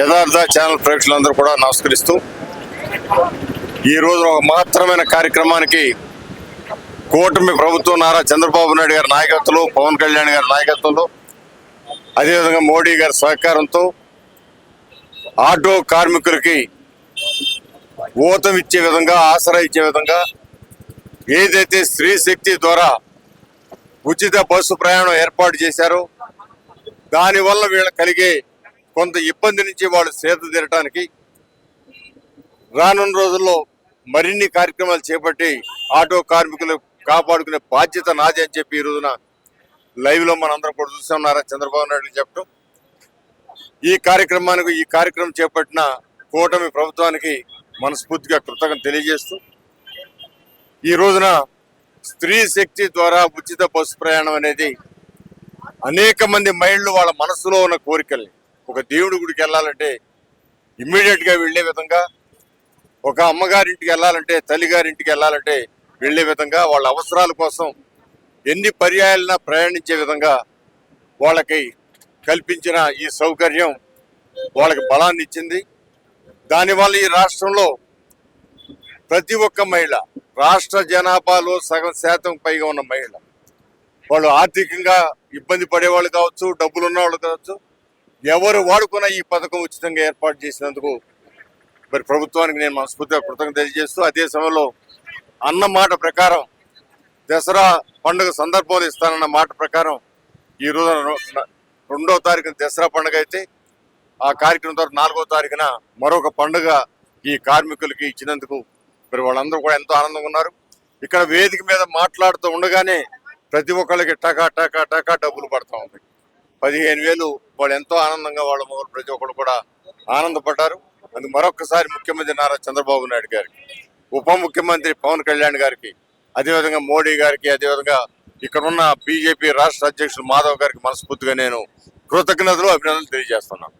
యథార్థ ఛానల్ ప్రేక్షకులందరూ కూడా నమస్కరిస్తూ ఈరోజు ఒక మహత్తరమైన కార్యక్రమానికి కూటమి ప్రభుత్వం నారా చంద్రబాబు నాయుడు గారి నాయకత్వంలో పవన్ కళ్యాణ్ గారి నాయకత్వంలో అదేవిధంగా మోడీ గారి సహకారంతో ఆటో కార్మికులకి ఊతం ఇచ్చే విధంగా ఆసరా ఇచ్చే విధంగా ఏదైతే స్త్రీ శక్తి ద్వారా ఉచిత బస్సు ప్రయాణం ఏర్పాటు చేశారో దానివల్ల వీళ్ళకి కలిగే కొంత ఇబ్బంది నుంచి వాళ్ళు సేద తీరటానికి రానున్న రోజుల్లో మరిన్ని కార్యక్రమాలు చేపట్టి ఆటో కార్మికులు కాపాడుకునే బాధ్యత నాదే అని చెప్పి ఈ రోజున లైవ్లో మనందరం కూడా చూస్తున్నారా చంద్రబాబు నాయుడు చెప్పడం. ఈ కార్యక్రమానికి ఈ కార్యక్రమం చేపట్టిన కూటమి ప్రభుత్వానికి మనస్ఫూర్తిగా కృతజ్ఞత తెలియజేస్తూ ఈ రోజున స్త్రీ శక్తి ద్వారా ఉచిత బస్సు ప్రయాణం అనేది అనేక మంది మహిళలు వాళ్ళ మనసులో ఉన్న కోరికల్ని ఒక దేవుడి గుడికి వెళ్ళాలంటే ఇమ్మీడియట్గా వెళ్ళే విధంగా ఒక అమ్మగారింటికి వెళ్ళాలంటే తల్లిగారింటికి వెళ్ళాలంటే వెళ్ళే విధంగా వాళ్ళ అవసరాల కోసం ఎన్ని పర్యాయాలైనా ప్రయాణించే విధంగా వాళ్ళకి కల్పించిన ఈ సౌకర్యం వాళ్ళకి బలాన్ని ఇచ్చింది. దానివల్ల ఈ రాష్ట్రంలో ప్రతి ఒక్క మహిళ రాష్ట్ర జనాభాలో సగం శాతం పైగా ఉన్న మహిళ వాళ్ళు ఆర్థికంగా ఇబ్బంది పడేవాళ్ళు కావచ్చు డబ్బులు ఉన్న వాళ్ళు కావచ్చు ఎవరు వాడుకున్న ఈ పథకం ఉచితంగా ఏర్పాటు చేసినందుకు మరి ప్రభుత్వానికి నేను మనస్ఫూర్తిగా కృతజ్ఞత తెలియజేస్తూ అదే సమయంలో అన్న మాట ప్రకారం దసరా పండుగ సందర్భంలో ఇస్తానన్న మాట ప్రకారం ఈ రోజున రెండవ తారీఖున దసరా పండుగ అయితే ఆ కార్యక్రమం తర్వాత నాలుగో తారీఖున మరొక పండుగ ఈ కార్మికులకి ఇచ్చినందుకు మరి వాళ్ళందరూ కూడా ఎంతో ఆనందంగా ఉన్నారు. ఇక్కడ వేదిక మీద మాట్లాడుతూ ఉండగానే ప్రతి ఒక్కళ్ళకి టకా టకా టకా డబ్బులు పడతా ఉంది. పదిహేను వేలు వాళ్ళు ఎంతో ఆనందంగా వాళ్ళ మొదలు ప్రతి ఒక్కరు కూడా ఆనందపడ్డారు. అందుకు మరొకసారి ముఖ్యమంత్రి నారా చంద్రబాబు నాయుడు గారికి ఉప ముఖ్యమంత్రి పవన్ కళ్యాణ్ గారికి అదేవిధంగా మోడీ గారికి అదేవిధంగా ఇక్కడ ఉన్న బీజేపీ రాష్ట్ర అధ్యక్షులు మాధవ్ గారికి మనస్ఫూర్తిగా నేను కృతజ్ఞతలు అభినందనలు తెలియజేస్తున్నాను.